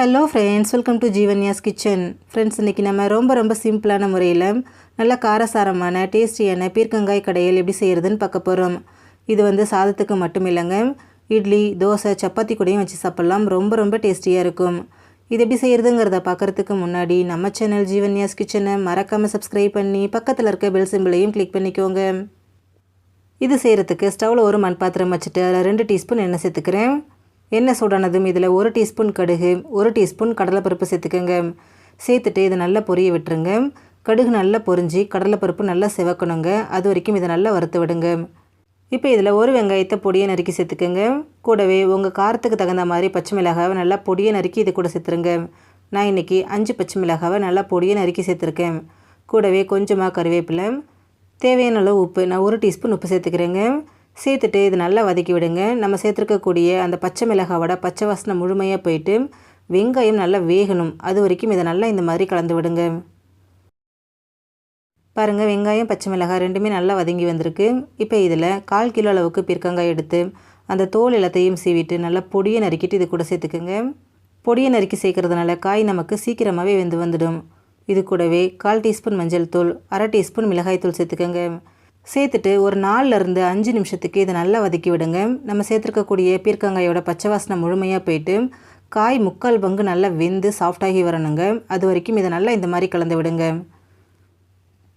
Hello friends welcome to Jeevanya's kitchen friends இன்றைக்கி நம்ம ரொம்ப ரொம்ப சிம்பிளான முறையில் நல்ல காரசாரமான டேஸ்டியான பீர்க்கங்காய் கடையில் எப்படி செய்கிறதுன்னு பார்க்க போகிறோம் இது வந்து சாதத்துக்கு மட்டும் இல்லைங்க. இட்லி தோசை சப்பாத்தி கூடையும் வச்சு சாப்பிட்லாம். ரொம்ப ரொம்ப டேஸ்டியாக இருக்கும். இது எப்படி செய்கிறதுங்கிறத பார்க்குறதுக்கு முன்னாடி நம்ம சேனல் ஜீவன்யாஸ் கிச்சனை மறக்காமல் சப்ஸ்கிரைப் பண்ணி பக்கத்தில் இருக்க பெல் சிம்பிளையும் கிளிக் பண்ணிக்கோங்க. இது செய்கிறதுக்கு ஸ்டவ்வில் ஒரு மண் பாத்திரம் வச்சுட்டு அதில் ரெண்டு டீஸ்பூன் எண்ணெய் சேர்த்துக்கிறேன். எண்ணெய் சூடானதும் இதில் ஒரு டீஸ்பூன் கடுகு ஒரு டீஸ்பூன் கடலைப்பருப்பு சேர்த்துக்கோங்க. சேர்த்துட்டு இதை நல்லா பொரிய விட்டுருங்க. கடுகு நல்லா பொரிஞ்சு கடலைப்பருப்பு நல்லா சிவக்கணுங்க. அது வரைக்கும் இதை நல்லா வறுத்து விடுங்க. இப்போ இதில் ஒரு வெங்காயத்தை பொடியை நறுக்கி சேர்த்துக்கோங்க. கூடவே உங்கள் காரத்துக்கு தகுந்த மாதிரி பச்சை மிளகாவை நல்லா பொடியை நறுக்கி இது கூட சேர்த்துருங்க. நான் இன்றைக்கி அஞ்சு பச்சை மிளகாவை நல்லா பொடியை நறுக்கி சேர்த்துருக்கேன். கூடவே கொஞ்சமாக கருவேப்பிலை தேவையான அளவு உப்பு நான் ஒரு டீஸ்பூன் உப்பு சேர்த்துக்கிறேங்க. சேர்த்துட்டு இது நல்லா வதக்கி விடுங்க. நம்ம சேர்த்துருக்கக்கூடிய அந்த பச்சை மிளகாவோட பச்சை வாசனை முழுமையாக போயிட்டு வெங்காயம் நல்லா வேகணும். அது வரைக்கும் இதை நல்லா இந்த மாதிரி கலந்து விடுங்க. பாருங்கள் வெங்காயம் பச்சை மிளகாய் ரெண்டுமே நல்லா வதங்கி வந்திருக்கு. இப்போ இதில் கால் கிலோ அளவுக்கு பீர்க்கங்காய் எடுத்து அந்த தோல் எல்லாத்தையும் சீவிட்டு நல்லா பொடியை நறுக்கிட்டு இது கூட சேர்த்துக்குங்க. பொடியை நறுக்கி சேர்க்கறதுனால காய் நமக்கு சீக்கிரமாகவே வெந்து வந்துடும். இது கூடவே கால் டீஸ்பூன் மஞ்சள் தூள் அரை டீஸ்பூன் மிளகாய் தூள் சேர்த்துக்கோங்க. சேர்த்துட்டு ஒரு நாலுலேருந்து அஞ்சு நிமிஷத்துக்கு இதை நல்லா வதக்கி விடுங்க. நம்ம சேர்த்துருக்கக்கூடிய பீர்க்கங்காயோட பச்சை வாசனை முழுமையாக போயிட்டு காய் முக்கால் பங்கு நல்லா வெந்து சாஃப்டாகி வரணுங்க. அது வரைக்கும் இதை நல்லா இந்த மாதிரி கலந்து விடுங்க.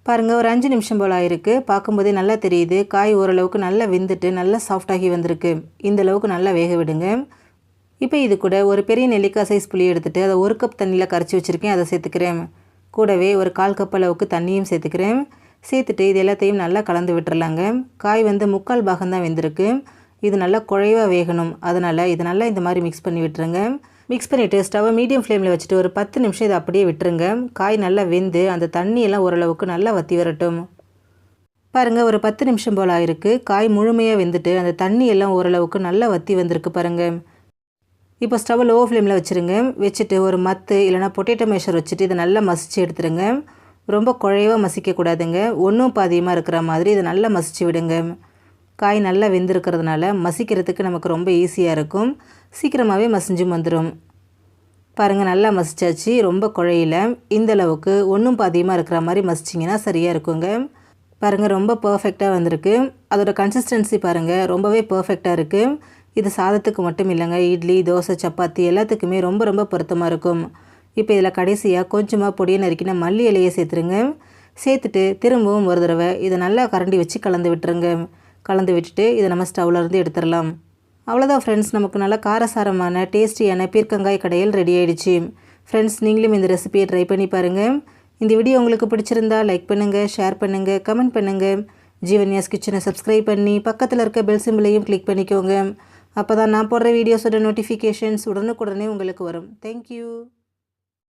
பாருங்கள் ஒரு அஞ்சு நிமிஷம் போல் ஆயிருக்கு. பார்க்கும்போதே நல்லா தெரியுது. காய் ஓரளவுக்கு நல்லா வெந்துட்டு நல்லா சாஃப்டாகி வந்திருக்கு. இந்த அளவுக்கு நல்லா வேக விடுங்க. இப்போ இது கூட ஒரு பெரிய நெல்லிக்காய் சைஸ் புளி எடுத்துகிட்டு அதை ஒரு கப் தண்ணியில் கரைச்சி வச்சுருக்கேன். அதை சேர்த்துக்கிறேன். கூடவே ஒரு கால் கப் அளவுக்கு தண்ணியும் சேர்த்துக்கிறேன். சேர்த்துட்டு இது எல்லாத்தையும் நல்லா கலந்து விட்டுறலாங்க. காய் வந்து முக்கால் பாகம் தான் வெந்திருக்கு. இது நல்லா குழைவாக வேகணும். அதனால் இது நல்லா இந்த மாதிரி மிக்ஸ் பண்ணி விட்டுருங்க. மிக்ஸ் பண்ணிவிட்டு ஸ்டவ்வை மீடியம் ஃப்ளேமில் வச்சுட்டு ஒரு பத்து நிமிஷம் இதை அப்படியே விட்டுருங்க. காய் நல்லா வெந்து அந்த தண்ணியெல்லாம் ஓரளவுக்கு நல்லா வற்றி வரட்டும். பாருங்கள் ஒரு பத்து நிமிஷம் போல் ஆயிருக்கு. காய் முழுமையாக வெந்துட்டு அந்த தண்ணி எல்லாம் ஓரளவுக்கு நல்லா வற்றி வந்திருக்கு பாருங்கள் இப்போ ஸ்டவ் லோ ஃப்ளேமில் வச்சுருங்க. வச்சுட்டு ஒரு மத்து இல்லைனா பொட்டேட்டோ மேஷர் வச்சுட்டு இதை நல்லா மசிச்சு எடுத்துருங்க. ரொம்ப குழையவாக மசிக்கக்கூடாதுங்க. ஒன்றும் பாதியமாக இருக்கிற மாதிரி இதை நல்லா மசிச்சு விடுங்க. காய் நல்லா வெந்திருக்கிறதுனால மசிக்கிறதுக்கு நமக்கு ரொம்ப ஈஸியாக இருக்கும். சீக்கிரமாகவே மசிஞ்சும் வந்துடும் பாருங்கள் நல்லா மசிச்சாச்சு. ரொம்ப குழையில. இந்தளவுக்கு ஒன்றும் பாதியமாக இருக்கிற மாதிரி மசிச்சிங்கன்னா சரியாக இருக்குங்க. பாருங்கள் ரொம்ப பர்ஃபெக்டாக வந்திருக்கு. அதோடய கன்சிஸ்டன்சி பாருங்கள் ரொம்பவே பர்ஃபெக்டாக இருக்குது இது சாதத்துக்கு மட்டும் இல்லைங்க. இட்லி தோசை சப்பாத்தி எல்லாத்துக்குமே ரொம்ப ரொம்ப பொருத்தமாக இருக்கும். இப்போ இதில் கடைசியாக கொஞ்சமாக பொடியை நறுக்கின மல்லி இலையை சேர்த்துருங்க. சேர்த்துட்டு திரும்பவும் ஒரு தடவை இதை நல்லா கரண்டி வச்சு கலந்து விட்டுருங்க. கலந்து விட்டுட்டு இதை நம்ம ஸ்டவ்லேருந்து எடுத்துடலாம். அவ்வளோதான் ஃப்ரெண்ட்ஸ் நமக்கு நல்லா காரசாரமான டேஸ்டியான பீர்க்கங்காய் கடையில் ரெடி ஆகிடுச்சு ஃப்ரெண்ட்ஸ் நீங்களும் இந்த ரெசிபியை ட்ரை பண்ணி பாருங்கள் இந்த வீடியோ உங்களுக்கு பிடிச்சிருந்தா லைக் பண்ணுங்கள் ஷேர் பண்ணுங்கள் கமெண்ட் பண்ணுங்கள் ஜீவன்யாஸ் கிச்சனை சப்ஸ்கிரைப் பண்ணி பக்கத்தில் இருக்க பெல் சிம்பிளையும் கிளிக் பண்ணிக்கோங்க. அப்போ தான் நான் போடுற வீடியோஸோட நோட்டிஃபிகேஷன்ஸ் உடனுக்குடனே உங்களுக்கு வரும். தேங்க்யூ